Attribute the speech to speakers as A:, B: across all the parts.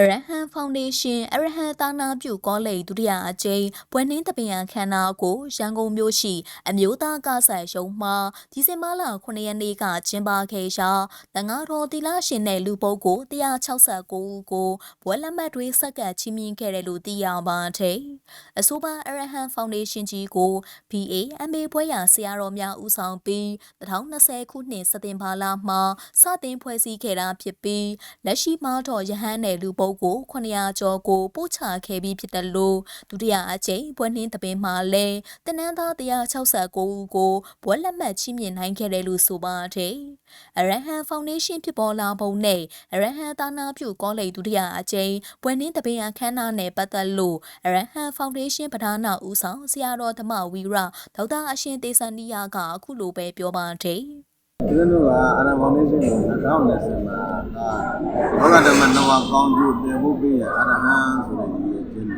A: အရဟံဖောင်ဒေးရှင်းအရဟံသာနာပြုကောလိပ်ဒုတိယအကြိမ်ပွဲနှင်းတပင်ရခမ်းနားကိုရန်ကုန်မြို့ရှိအမျိုးသားကဆိုင်ရုံးမှဒီဇင်ဘာလ9ရက်နေ့ကကျင်းပခဲ့ရာတန်ငါတော်တီလာရှင်နဲ့လူပုဂ္ဂိုလ်169ဦးကိုဘွဲလက်မှတ်တွေစက္ကပ်ချီးမြှင့်ခဲ့တယ်လို့သိရပါတယ်။အဆိုပါအရဟံဖောင်ဒေးရှင်းကြီးကို BA MA ဘွဲရဆရာတော်များဦးဆောင်ပြီး2020ခုနှစ်စက်တင်ဘာလမှာစတင်ဖွဲ့စည်းခဲ့တာဖြစ်ပြီးလက်ရှိမှာတော့ရဟန်းနယ်လူပုဂ္ဂိုလ်900ကျော်ကိုပို့ချခဲ့ပြီးဖြစ်တယ်လို့ဒုတိယအကြိမ်ဘွဲနှင်းတပင်မှာလည်းတနန်းသား169ဦးကိုဘွဲလက်မှတ်ချီးမြှင့်နိုင်ခဲ့တယ်လို့ဆိုပါတယ်။အရဟံဖောင်ဒေးရှင်းဖြစ်ပေါ်လာပုံနဲ့အရဟံသာနာပြုကောလိပ်ဒုတိယအကြိမ်ဘွဲနှင်းတပင်အခမ်းအနားနဲ့ပတ်သက်လို့အရဟံဖောင်ဒေးရှင်းပဓာနာဦးဆောင်ဆရာတော်ဓမ္မဝီရဒေါက်တာအရှင်တေသန္တိယကအခုလိုပဲပြောပါတယ်။
B: ဒီလိုကအာရမောင်နေရှင်ကို2020မှာဒါဘောဂဓမ္မနဝကောင်းကျိုးတင်ဖို့ပြရအရဟံဆိုတဲ့ဒီရဲ့ကျင်းနေ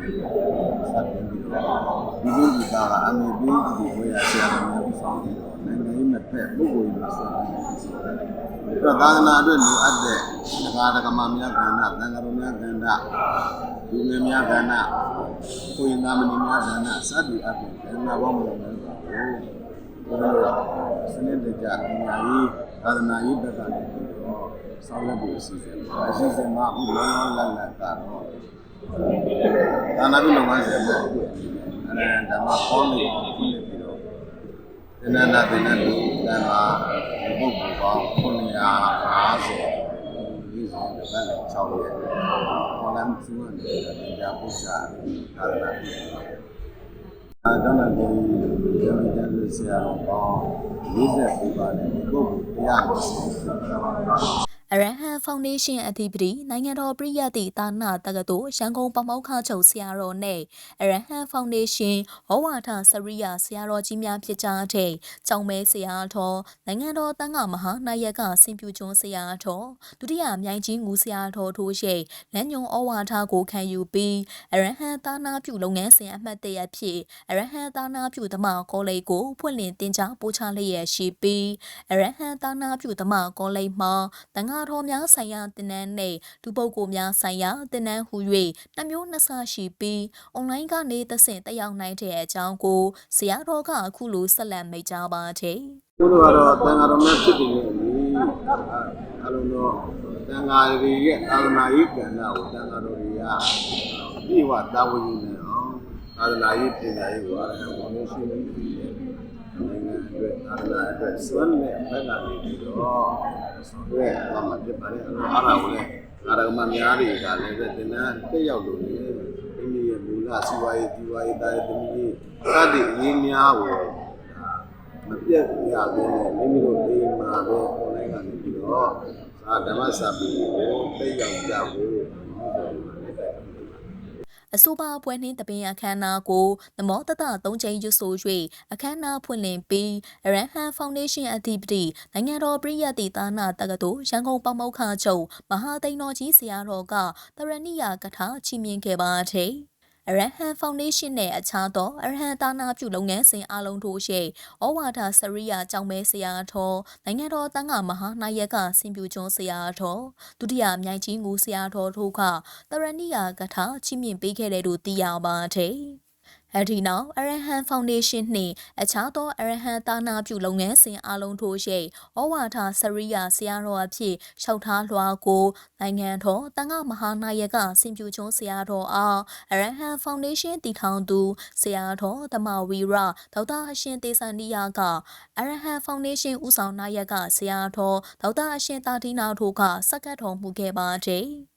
B: စတင်ပြီးတော့ဒီလိုဒီကအမေပေးဒီဝေရဆရာတော်များဆောင်ပြီးတော့နိုင်ငံရေးမဖက်ပုဂ္ဂိုလ်ရေးမဆက်ဘူးဆိုတော့အဲ့တော့သာသနာအတွက်လိုအပ်တဲ့ဒကာဒကမများကဏ္ဍသံဃာတော်များကဏ္ဍလူငယ်များကဏ္ဍကိုရင်သားမဏိများကဏ္ဍစသည်အပြင်ကဏ္ဍပေါင်းများများပါ ဘုရားစနစ်တကျအများကြီးသာသနာရေးဘက်ကနေပြီးတော့ဆောင်းရွက်ပြီးအစီအစဉ်ပါအစီအစဉ်မှာအခုလောလောလတ်လတ်ကတော့ဒါနာပြီးလုပ်ငန်းစဉ်ပေါ့အဲဓမ္မပေါင်းနေပြီးပြီးတော့သင်္နနာသင်္နလူတန်ခါဒီပုဂ္ဂိုလ်ပေါင်း950ဒီဆိုတဲ့ဘက်နဲ့6ရက်ဟောလမ်းစုကနေတင်ပြပို့ချသာသနာပြု အဲတော့လည်းဒီကျွန်တော်ကျန်တဲ့ဆရာတော်ပေါင်း40ပါးနဲ့ဒီပုဂ္ဂိုလ်တရားကိုဆက်ဖြစ်တာပါ
A: အရဟံဖောင်ဒေးရှင်းအသီးပတိနိုင်ငံတော်ပြည်ရတိတာနာတက္ကသိုလ်ရန်ကုန်ပမောက္ခချုပ်ဆရာတော်နဲ့အရဟံဖောင်ဒေးရှင်းဟောဝါဒစရိယဆရာတော်ကြီးများဖြစ်ကြတဲ့ကျောင်းမဲဆရာတော်နိုင်ငံတော်တန်ခါမဟာနာယကစင်ပြူကျွန်းဆရာတော်ဒုတိယမြိုင်ကြီးငူဆရာတော်တို့ရဲ့လမ်းညွန်ဩဝါဒကိုခံယူပြီးအရဟံတာနာပြုလုပ်ငန်းစဉ်အမှတ်တရဖြစ်အရဟံတာနာပြုဓမ္မကောလိပ်ကိုဖွင့်လှစ်တင်ကြားပို့ချလျက်ရှိပြီးအရဟံတာနာပြုဓမ္မကောလိပ်မှာတန်ခါတော်များဆိုင်ရာတင်နန်းနဲ့လူပုဂ္ဂိုလ်များဆိုင်ရာတင်နန်းဟူ၍နှမျိုးနှစ်ဆရှိပြီးအွန်လိုင်းကနေသဆင့်တက်ရောက်နိုင်တဲ့အကြောင်းကိုဆရာတော်ကအခုလိုဆက်လက်မိတ်ကြားပါတယ်။
B: တို့ကတော့တန်ဃာတော်များဖြစ်တယ်လေအလုံးတော့တန်ဃာတွေရဲ့သာသနာရေးကဏ္ဍကိုတန်ဃာတော်တွေကအပြည့်အဝတာဝန်ယူနေအောင်သာသနာရေးပညာရေးကိုအားလုံးဘောင်းရှိနေပြီး နိုင်ငံအတွက်သာသနာအတွက်စွမ်းနဲ့ဘက်ကနေပြီးတော့ဆောင်ရွက်သွားမှာဖြစ်ပါတယ်အဲ့တော့အားလုံးလည်းအာရမများတွေကလည်းပဲတင်နာတက်ရောက်လို့လေမိမိရဲ့မူလစီဝါရေးဒီဝါရေးတာရေးသမီးရေးစသည်အရင်းများကိုမပြတ်ရဘဲနဲ့မိမိတို့အိမ်မှာပဲ online ကနေပြီးတော့အာဓမ္မစာပေကိုသိရောက်ကြဖို့
A: အဆိုပါပွဲနှင်းတပင်အခမ်းအနားကိုသမောတတသုံးချိန်ရွတ်ဆို၍အခမ်းအနားဖွင့်လှစ်ပြီးအရဟံဖောင်ဒေးရှင်းအသီးပတိနိုင်ငံတော်ပြည်ရတိတာနာတက္ကသိုလ်ရန်ကုန်ပမောက္ခချုပ်မဟာသိန်တော်ကြီးဆရာတော်ကတရဏိယကထာချီးမြှင့်ခဲ့ပါတယ်။ အရဟံဖောင်ဒေးရှင်းနဲ့အခြားသောအရဟံတာနာပြုလုပ်ငန်းစဉ်အလုံးတို့ရဲ့ဩဝါဒစရိယကျောင်းမဲဆရာတော်နိုင်ငံတော်တန်ခါမဟာနာယကစင်ပြူကျွန်းဆရာတော်ဒုတိယမြိုင်ကြီးငူဆရာတော်တို့ကတရဏိယကထာချီးမြှင့်ပေးခဲ့တယ်လို့သိရပါတယ်။ အဲဒီနောက်အရဟံဖောင်ဒေးရှင်းနှင့်အခြားသောအရဟံတာနာပြုလုပ်ငန်းစဉ်အလုံးတို့ရဲ့ဩဝါဒစရိယဆရာတော်အဖြစ်လျှောက်ထားလွှာကိုနိုင်ငံတော်တန်ခါမဟာနာယကစင်ပြူကျွန်းဆရာတော်အားအရဟံဖောင်ဒေးရှင်းတည်ထောင်သူဆရာတော်သမဝီရဒေါက်တာအရှင်တေဆန်နီယာကအရဟံဖောင်ဒေးရှင်းဦးဆောင်နာယကဆရာတော်ဒေါက်တာအရှင်တာတီနာတို့ကစက္ကတ်တော်မူခဲ့ပါတယ်။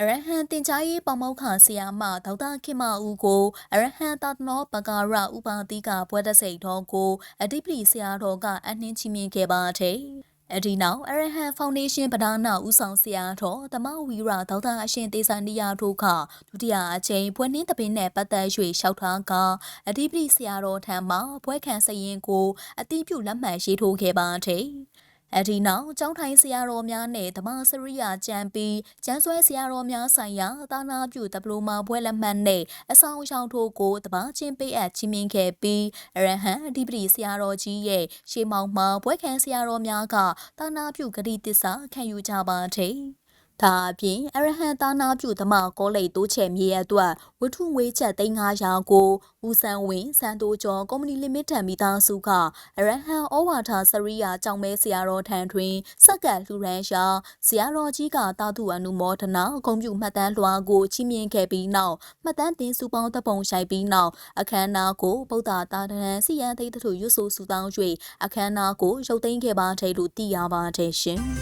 A: အရဟံတင် जा ရေးပေါမောက်ခဆရာမဒေါက်တာခင်မဦးကိုအရဟံတာတနောပကာရဥပါတိကဘွဲတစိတ်တော်ကိုအဓိပတိဆရာတော်ကအနှင်းချီးမြှင့်ခဲ့ပါတယ်။အဒီနောက်အရဟံဖောင်ဒေးရှင်းပဒါနာဦးဆောင်ဆရာတော်တမဝီရဒေါက်တာအရှင်တေဆန်နီယာတို့ကဒုတိယအကြိမ်ဘွဲနှင်းတပင်းနဲ့ပတ်သက်၍လျှောက်ထားကအဓိပတိဆရာတော်ထံမှဘွဲခံစရင်ကိုအတိပြုလက်မှတ်ရေးထိုးခဲ့ပါတယ်။ အဒီနောက်ကျောင်းထိုင်ဆရာတော်များနဲ့ဓမ္မစရိယာကျမ်းပြီးကျမ်းဆွဲဆရာတော်များဆိုင်ရာသာနာပြုဒပလိုမာဘွဲလက်မှတ်နဲ့အဆောင်အရှောင်ထိုးကိုတပားချင်းပေးအပ်ချင်းမြင်ခဲ့ပြီးအရဟံအဓိပတိဆရာတော်ကြီးရဲ့ရှေးမောင်မှာဘွဲခံဆရာတော်များကသာနာပြုဂတိတစ္ဆာခံယူကြပါတဲ့ ဒါအပြင်အရဟံသာနာပြုဓမ္မကောလိပ်တိုးချဲ့မြေအတွက်ဝတ္ထုငွေချက်3900ကိုဦးဆန်းဝင်းစံတိုးကျော်ကုမ္ပဏီလီမိတက်မိသားစုကအရဟံဩဝါဒစရိယာကြောင့်မဲဆရာတော်ထံတွင်စက္ကန့်လှူရန်ရှာဆရာတော်ကြီးကတာတုအနုမောဒနာဂုံပြုမှတ်တမ်းလွှာကိုချီးမြှင့်ခဲ့ပြီးနောက်မှတ်တမ်းတင်စုပေါင်းတပ်ပုံရှိုက်ပြီးနောက်အခမ်းအနားကိုဗုဒ္ဓတာတန်စီယန်သိတ္တထုရွတ်ဆိုစုတောင်း၍အခမ်းအနားကိုရုပ်သိမ်းခဲ့ပါတယ်လို့သိရပါတယ်ရှင်။